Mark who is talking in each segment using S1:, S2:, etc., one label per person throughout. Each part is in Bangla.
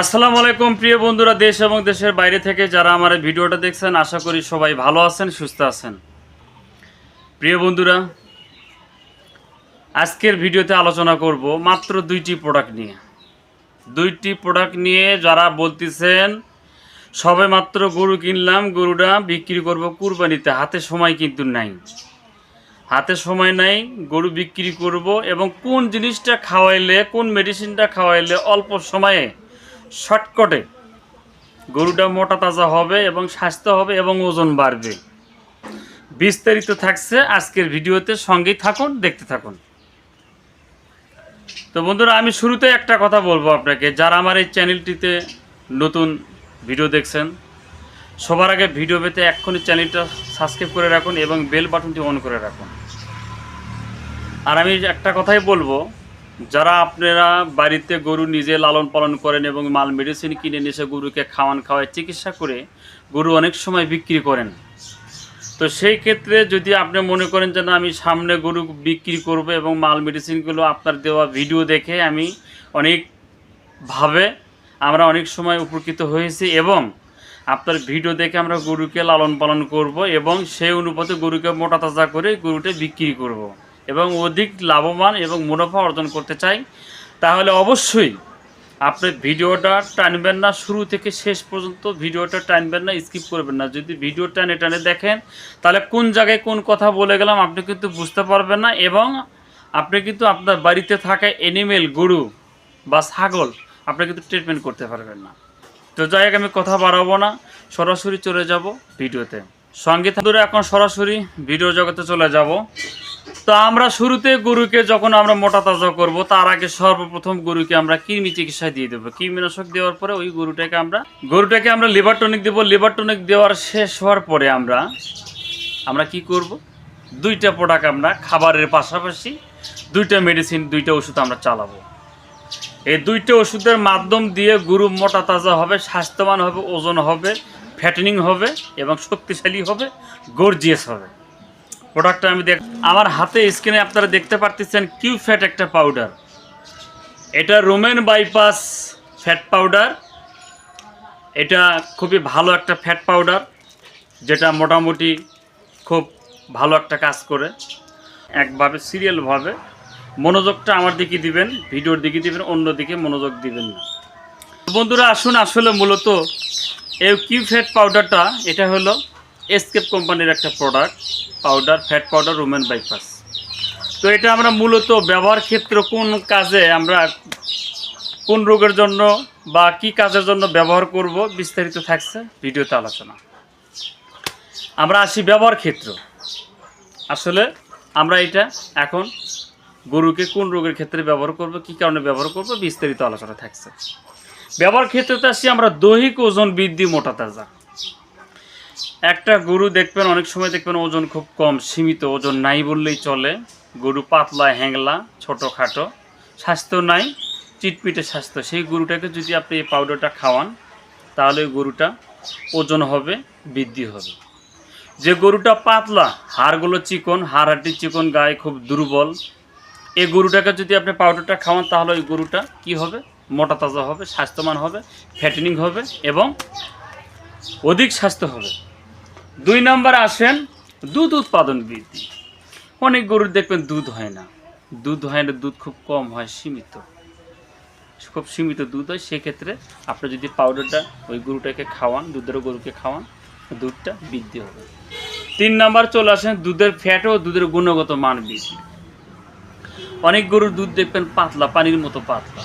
S1: আসসালামু আলাইকুম, প্রিয় বন্ধুরা, দেশ এবং দেশের বাইরে থেকে যারা আমার ভিডিওটা দেখছেন, আশা করি সবাই ভালো আছেন, সুস্থ আছেন। প্রিয় বন্ধুরা, আজকের ভিডিওতে আলোচনা করব মাত্র দুইটি প্রোডাক্ট নিয়ে। দুইটি প্রোডাক্ট নিয়ে যারা বলতেছেন, সবে মাত্র গরু কিনলাম, গরুটা বিক্রি করব কুরবানিতে, হাতে সময় কিন্তু নাই। হাতে সময় নাই, গরু বিক্রি করব এবং কোন জিনিসটা খাওয়াইলে, কোন মেডিসিনটা খাওয়াইলে অল্প সময়ে শর্টকটে। গরুটা মোটা তাজা হবে এবং স্বাস্থ্য হবে এবং ওজন বাড়বে। বিস্তারিত থাকছে আজকের ভিডিওতে, সঙ্গেই থাকুন, দেখতে থাকুন। তো বন্ধুরা, আমি শুরুতে একটা কথা বলব আপনাকে। যারা আমার এই চ্যানেলটিতে নতুন ভিডিও দেখছেন, সবার আগে ভিডিও পেতে এক্ষুনি চ্যানেলটা সাবস্ক্রাইব করে রাখুন এবং বেল বাটনটি অন করে রাখুন। আর আমি একটা কথাই বলব যারা আপনারা বাড়িতে গরু নিজে লালন পালন করেন এবং মাল মেডিসিন কিনে নিয়ে গরুকে খাওয়ান খাওয়ায় চিকিৎসা করে গরু অনেক সময় বিক্রি করেন। তো সেই ক্ষেত্রে যদি আপনি মনে করেন যে না, আমি সামনে গরু বিক্রি করব এবং মাল মেডিসিনগুলো আপনার দেওয়া ভিডিও দেখে আমি অনেকভাবে আমরা অনেক সময় উপকৃত হয়েছি এবং আপনার ভিডিও দেখে আমরা গরুকে লালন পালন করব এবং সেই অনুপাতে গরুকে মোটা তাজা করে গরুটা বিক্রি করব। এবং অধিক লাভবান এবং মুনাফা অর্জন করতে চাই, তাহলে অবশ্যই আপনি ভিডিওটা টানবেন না, শুরু থেকে শেষ পর্যন্ত ভিডিওটা টানবেন না, স্কিপ করবেন না। যদি ভিডিও টানে টানে দেখেন, তাহলে কোন জায়গায় কোন কথা বলে গেলাম আপনি কিন্তু বুঝতে পারবেন না এবং আপনি কিন্তু আপনার বাড়িতে থাকা এনিমেল গরু বা ছাগল আপনি কিন্তু ট্রিটমেন্ট করতে পারবেন না। তো যাই হোক, আমি কথা বাড়াবো না, সরাসরি চলে যাব ভিডিওতে। সঙ্গে ধরে এখন সরাসরি ভিডিও জগতে চলে যাব। তো আমরা শুরুতে গরুকে যখন আমরা মোটা তাজা করব, তার আগে সর্বপ্রথম গরুকে আমরা কৃমি চিকিৎসা দিয়ে দেবো। কৃমিনাশক দেওয়ার পরে ওই গরুটাকে আমরা গরুটাকে আমরা লিভার টনিক দেবো। লিভার টনিক দেওয়ার শেষ হওয়ার পরে আমরা আমরা কি করব? দুইটা প্রোডাক্ট আমরা খাবারের পাশাপাশি দুইটা মেডিসিন দুইটা ওষুধ আমরা চালাবো। এই দুইটা ওষুধের মাধ্যম দিয়ে গরু মোটা তাজা হবে, স্বাস্থ্যবান হবে, ওজন হবে ফ্যাটেনিং হবে এবং শক্তিশালী হবে গর্জিয়াস হবে। প্রোডাক্টটা আমি দেখ আমার হাতে স্ক্রিনে আপনারা দেখতে পারতেছেন কিউ ফ্যাট একটা পাউডার। এটা রোমেন বাইপাস ফ্যাট পাউডার। এটা খুবই ভালো একটা ফ্যাট পাউডার, যেটা মোটামুটি খুব ভালো একটা কাজ করে। একভাবে সিরিয়ালভাবে মনোযোগটা আমার দিকে দিবেন, ভিডিওর দিকে দিবেন অন্য দিকে মনোযোগ দিবেন না। বন্ধুরা, আসুন আসলে মূলত এই কিউ ফ্যাট পাউডারটা, এটা হলো এসকেপ কোম্পানির একটা product powder fat powder rumen bypass তো এটা আমরা মূলত ব্যবহার ক্ষেত্র কোন কাজে আমরা কোন রোগের জন্য বা কি কাজের জন্য ব্যবহার করব বিস্তারিত থাকছে ভিডিওতে আলোচনা। আমরা আসি ব্যবহার ক্ষেত্র। আসলে আমরা এটা এখন গরুকে কোন রোগের ক্ষেত্রে ব্যবহার করব, কি কারণে ব্যবহার করব বিস্তারিত আলোচনা থাকছে। ব্যবহার ক্ষেত্রতে আসি আমরা দৈহিক ওজন বৃদ্ধি মোটা তাজা। একটা গরু দেখবেন, অনেক সময় দেখবেন ওজন খুব কম, সীমিত, ওজন নাই বললেই চলে। গরু পাতলা, হ্যাংলা, ছোটোখাটো, স্বাস্থ্য নাই, চিটপিটে স্বাস্থ্য। সেই গরুটাকে যদি আপনি এই পাউডারটা খাওয়ান, তাহলে গরুটা ওজন হবে, বৃদ্ধি হবে। যে গরুটা পাতলা, হাড়গুলো চিকন হাড় হাড্ডি চিকন, গায়ে খুব দুর্বল, এই গরুটাকে যদি আপনি পাউডারটা খাওয়ান, তাহলে ওই গরুটা কি হবে? মোটা তাজা হবে, স্বাস্থ্যবান হবে ফ্যাটেনিং হবে এবং অধিক স্বাস্থ্য হবে। দুই নম্বরে আসেন দুধ উৎপাদন বৃদ্ধি। অনেক গরুর দেখবেন দুধ হয় না। দুধ হয় না, দুধ খুব কম হয়, সীমিত। খুব সীমিত দুধ হয়, সেক্ষেত্রে আপনি যদি পাউডারটা ওই গরুটাকে খাওয়ান, দুধের গরুকে খাওয়ান, দুধটা বৃদ্ধি হবে। তিন নাম্বার চলে আসেন, দুধের ফ্যাট ও দুধের গুণগত মান বৃদ্ধি। অনেক গরুর দুধ দেখবেন পাতলা, পানির মতো পাতলা।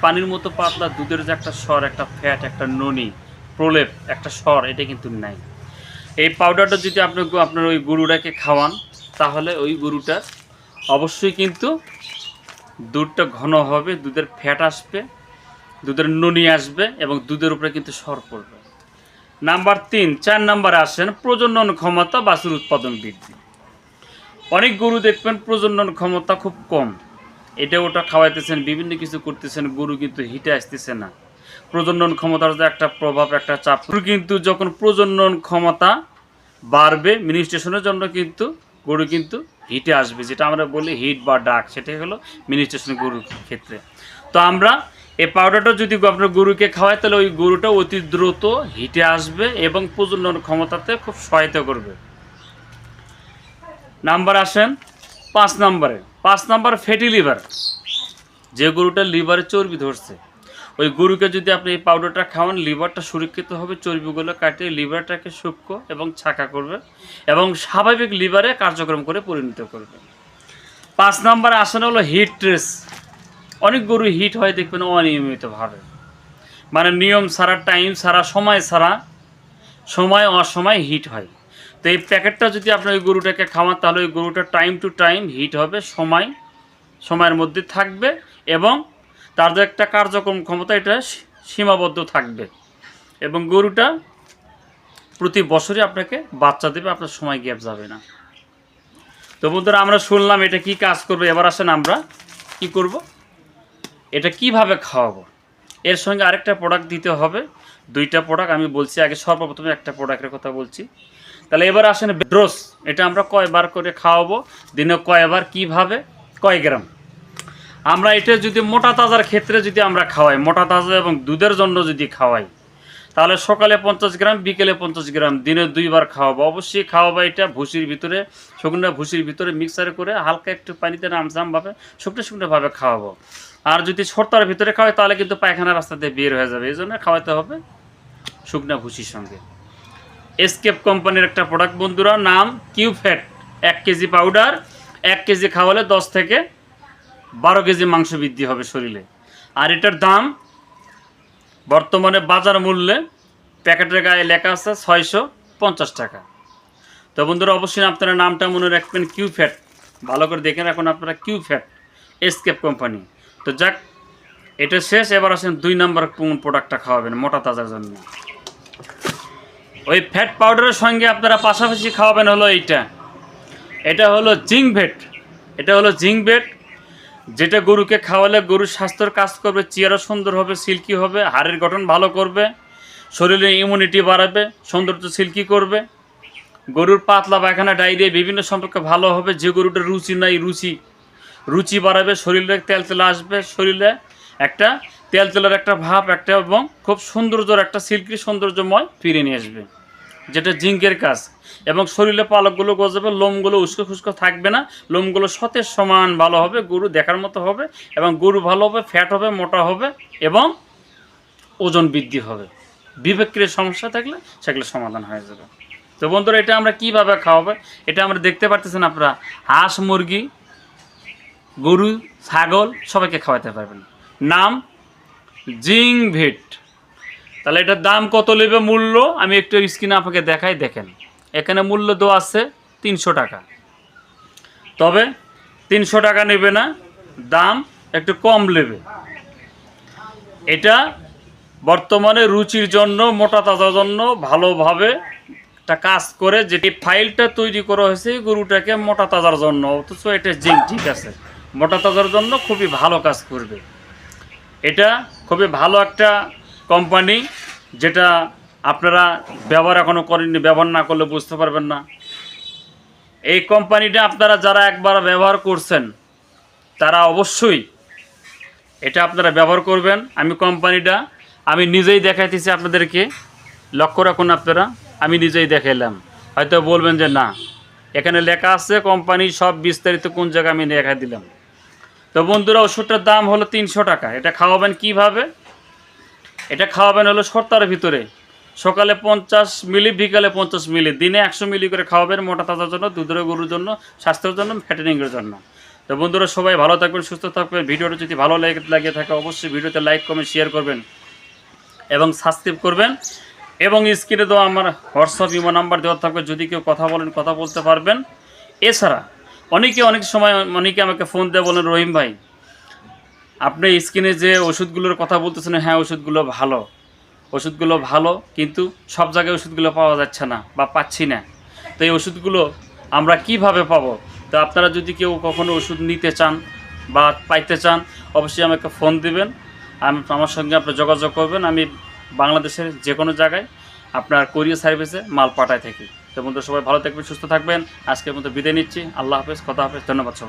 S1: পানির মতো পাতলা, দুধের যে একটা স্বর, একটা ফ্যাট একটা ননি, প্রলেপ, একটা স্বর, এটা কিন্তু নাই। এই পাউডারটা যদি আপনি আপনার ওই গরুটাকে খাওয়ান, তাহলে ওই গরুটার অবশ্যই কিন্তু দুধটা ঘন হবে, দুধের ফ্যাট আসবে, দুধের ননি আসবে এবং দুধের উপরে কিন্তু সর পড়বে। নাম্বার তিন, চার নাম্বারে আসেন, প্রজনন ক্ষমতা বাছুর উৎপাদন বৃদ্ধি। অনেক গরু দেখবেন প্রজনন ক্ষমতা খুব কম। এটা ওটা খাওয়াইতেছেন, বিভিন্ন কিছু করতেছেন, গরু কিন্তু হিটে আসতেছে না। প্রজনন ক্ষমতার যে একটা প্রভাব, একটা চাপ। কিন্তু যখন প্রজনন ক্ষমতা বাড়বে মিনিস্ট্রেশনের জন্য কিন্তু গরু কিন্তু হিটে আসবে, যেটা আমরা বলি হিট বা ডাক, সেটাই হলো মিনিস্ট্রেশন গরুর ক্ষেত্রে। তো আমরা এই পাউডারটা যদি আপনার গরুকে খাওয়ায় তাহলে ওই গরুটা অতি দ্রুত হিটে আসবে এবং প্রজনন ক্ষমতাতে খুব সহায়তা করবে। নাম্বার আসেন পাঁচ নম্বরে। পাঁচ নম্বর ফ্যাটি লিভার যে গরুটা লিভারে চর্বি ধরছে ওই গরুকে যদি আপনি এই পাউডারটা খাওয়ান লিভারটা সুরক্ষিত হবে, চর্বিগুলো কাটিয়ে লিভারটাকে সূক্ষ্ম এবং ছাকা করবে এবং স্বাভাবিক লিভারে কার্যক্রম করে পরিণত করবে। পাঁচ নম্বরে আসেন হলো হিট ট্রেস অনেক গরু হিট হয় দেখবেন অনিয়মিতভাবে। মানে নিয়ম ছাড়া টাইম ছাড়া, সময় ছাড়া, সময় অসময় হিট হয়। তো এই প্যাকেটটা যদি আপনি ওই গরুটাকে খাওয়ান, তাহলে ওই গরুটা টাইম টু টাইম হিট হবে, সময়, সময়ের মধ্যে থাকবে এবং তার যে একটা কার্যক্রম ক্ষমতা, এটা সীমাবদ্ধ থাকবে। এবং গরুটা প্রতি বছরই আপনাকে বাচ্চা দেবে, আপনার সময় গ্যাপ যাবে না। তো বন্ধুরা, আমরা শুনলাম এটা কি কাজ করবে, এবার আসেন আমরা কি করব? এটা কীভাবে খাওয়াবো? এর সঙ্গে আরেকটা প্রোডাক্ট দিতে হবে। দুইটা প্রোডাক্ট আমি বলছি আগে সর্বপ্রথমে একটা প্রোডাক্টের কথা বলছি। তাহলে এবার আসেন ড্রোস এটা আমরা কয়বার করে খাওয়াবো? দিনে কয়বার, কীভাবে? কয় গ্রাম? আমরা এটা যদি মোটা তাজার ক্ষেত্রে যদি আমরা খাওয়াই, মোটা তাজা এবং দুধের জন্য যদি খাওয়াই, তাহলে সকালে পঞ্চাশ গ্রাম, বিকেলে পঞ্চাশ গ্রাম, দিনে দুইবার খাওয়াবো। অবশ্যই খাওয়াবো এটা ভুসির ভিতরে, শুকনো ভুসির ভিতরে মিক্সার করে হালকা একটু পানিতে নামজামভাবে শুকনো শুকনোভাবে খাওয়াবো। আর যদি ছোট্টার ভিতরে খাওয়াই, তাহলে কিন্তু পায়খানা রাস্তা দিয়ে বের হয়ে যাবে। এই জন্য খাওয়াতে হবে শুকনা ভুসির সঙ্গে। এসকেপ কোম্পানির একটা প্রোডাক্ট বন্ধুরা, নাম কিউ ফ্যাট এক কেজি পাউডার এক কেজি খাওয়ালে দশ থেকে বারো কেজি মাংস বৃদ্ধি হবে শরীরে। আর এটার দাম বর্তমানে বাজার মূল্যে প্যাকেটের গায়ে লেখা আছে ছয়শো পঞ্চাশ টাকা। তো বন্ধুরা, অবশ্যই আপনারা নামটা মনে রাখবেন কিউ ফ্যাট ভালো করে দেখে রাখুন আপনারা কিউ ফ্যাট এসকেপ কোম্পানি। তো যাক, এটা শেষ, এবার আসেন দুই নম্বর কোন প্রোডাক্টটা খাওয়াবেন মোটা তাজার জন্য। ওই ফ্যাট পাউডারের সঙ্গে আপনারা পাশাপাশি খাওয়াবেন হলো এইটা। এটা হলো জিঙ্ক ভেট এটা হলো জিঙ্ক ভেট যেটা গরুকে খাওয়ালে গরুর স্বাস্থ্যের কাজ করবে চেয়ারও সুন্দর হবে, সিল্কি হবে, হাড়ের গঠন ভালো করবে, শরীরে ইমিউনিটি বাড়াবে, সৌন্দর্য সিল্কি করবে। গরুর পাতলা পায়খানা, ডায়রিয়া বিভিন্ন সম্পর্কে ভালো হবে, যে গরুটা রুচি নাই, রুচি রুচি বাড়াবে, শরীরে তেল তেল আসবে, শরীরে একটা তেল তেলের একটা ভাব, একটা এবং খুব সৌন্দর্যর একটা, সিল্কি সৌন্দর্যময় ফিরে নিয়ে আসবে। যেটা জিঙ্কের কাজ এবং শরীরে পালকগুলো গজাবে, লোমগুলো উস্কো খুস্কো থাকবে না, লোমগুলো সতেজ, সমান, ভালো হবে, গরু দেখার মতো হবে এবং গরু ভালো হবে ফ্যাট হবে, মোটা হবে এবং ওজন বৃদ্ধি হবে। বিবেকের সমস্যা থাকলে সেগুলো সমাধান হয়ে যাবে। তো বন্ধুরা, এটা আমরা কীভাবে খাওয়াবে? এটা আমরা দেখতে পারতেছেন আপনারা, হাঁস, মুরগি, গরু, ছাগল সবাইকে খাওয়াতে পারবেন। নাম জিং ভিট। তাহলে এটার দাম কত নেবে মূল্য? আমি একটু স্ক্রিনে আপনাকে দেখাই, দেখেন। এখানে মূল্য দেওয়া আছে তিনশো টাকা। তবে তিনশো টাকা নেবে না, দাম একটু কম নেবে। এটা বর্তমানে রুচির জন্য, মোটা তাজার জন্য ভালোভাবে একটা কাজ করে যেটি ফাইলটা তৈরি করা হয়েছে গরুটাকে মোটা তাজার জন্য। অথচ এটা জিঙ্ক, ঠিক আছে? মোটা তাজার জন্য খুবই ভালো কাজ করবে। এটা খুবই ভালো একটা কোম্পানি যেটা আপনারা ব্যবহার এখনও করেননি, ব্যবহার না করলে বুঝতে পারবেন না। এই কোম্পানিটা আপনারা যারা একবার ব্যবহার করছেন, তারা অবশ্যই এটা আপনারা ব্যবহার করবেন। আমি কোম্পানিটা আমি নিজেই দেখাইতেছি আপনাদেরকে। লক্ষ্য রাখুন আপনারা, আমি নিজেই দেখাইলাম। হয়তো বলবেন যে না, এখানে লেখা আছে কোম্পানি সব বিস্তারিত কোন জায়গায় আমি দেখা দিলাম। তো বন্ধুরা, ওষুধটার দাম হলো তিনশো টাকা। এটা খাওয়াবেন কীভাবে? এটা খাওয়াবেন হলো সত্তর ভিতরে। সকালে পঞ্চাশ মিলি, বিকালে পঞ্চাশ মিলি। দিনে একশো মিলি করে খাওয়াবেন মোটা তাজার জন্য, দুধের গরুর জন্য, স্বাস্থ্যের জন্য ফ্যাটেনিংয়ের জন্য। তো বন্ধুরা, সবাই ভালো থাকবেন, সুস্থ থাকবেন। ভিডিওটা যদি ভালো লাগে লাগে থাকে, অবশ্যই ভিডিওতে লাইক কমেন্ট শেয়ার করবেন এবং সাবস্ক্রাইব করবেন। এবং স্ক্রিনে দেওয়া আমার হোয়াটসঅ্যাপ ইমো নাম্বার দেওয়া থাকবে। যদি কেউ কথা বলেন, কথা বলতে পারবেন। এছাড়া অনেকে অনেক সময় অনেকে আমাকে ফোন দিয়ে বলেন, রহিম ভাই আপনি স্কিনে যে ওষুধগুলোর কথা বলতেছেন হ্যাঁ ওষুধগুলো ভালো। ওষুধগুলো ভালো, কিন্তু সব জায়গায় ওষুধগুলো পাওয়া যাচ্ছে না বা পাচ্ছি না। তো এই ওষুধগুলো আমরা কীভাবে পাবো? তো আপনারা যদি কেউ কখনো ওষুধ নিতে চান বা পাইতে চান, অবশ্যই আমাকে ফোন দিবেন। আমি আমার সঙ্গে আপনি যোগাযোগ করবেন। আমি বাংলাদেশের যে কোনো জায়গায় আপনার কোরিয়ার সার্ভিসে মাল পাঠায় থাকি। তো বন্ধু সবাই ভালো থাকবেন, সুস্থ থাকবেন। আজকের মতো বিদায় নিচ্ছি। আল্লাহ হাফেজ কথা হাফেজ। ধন্যবাদ সবাই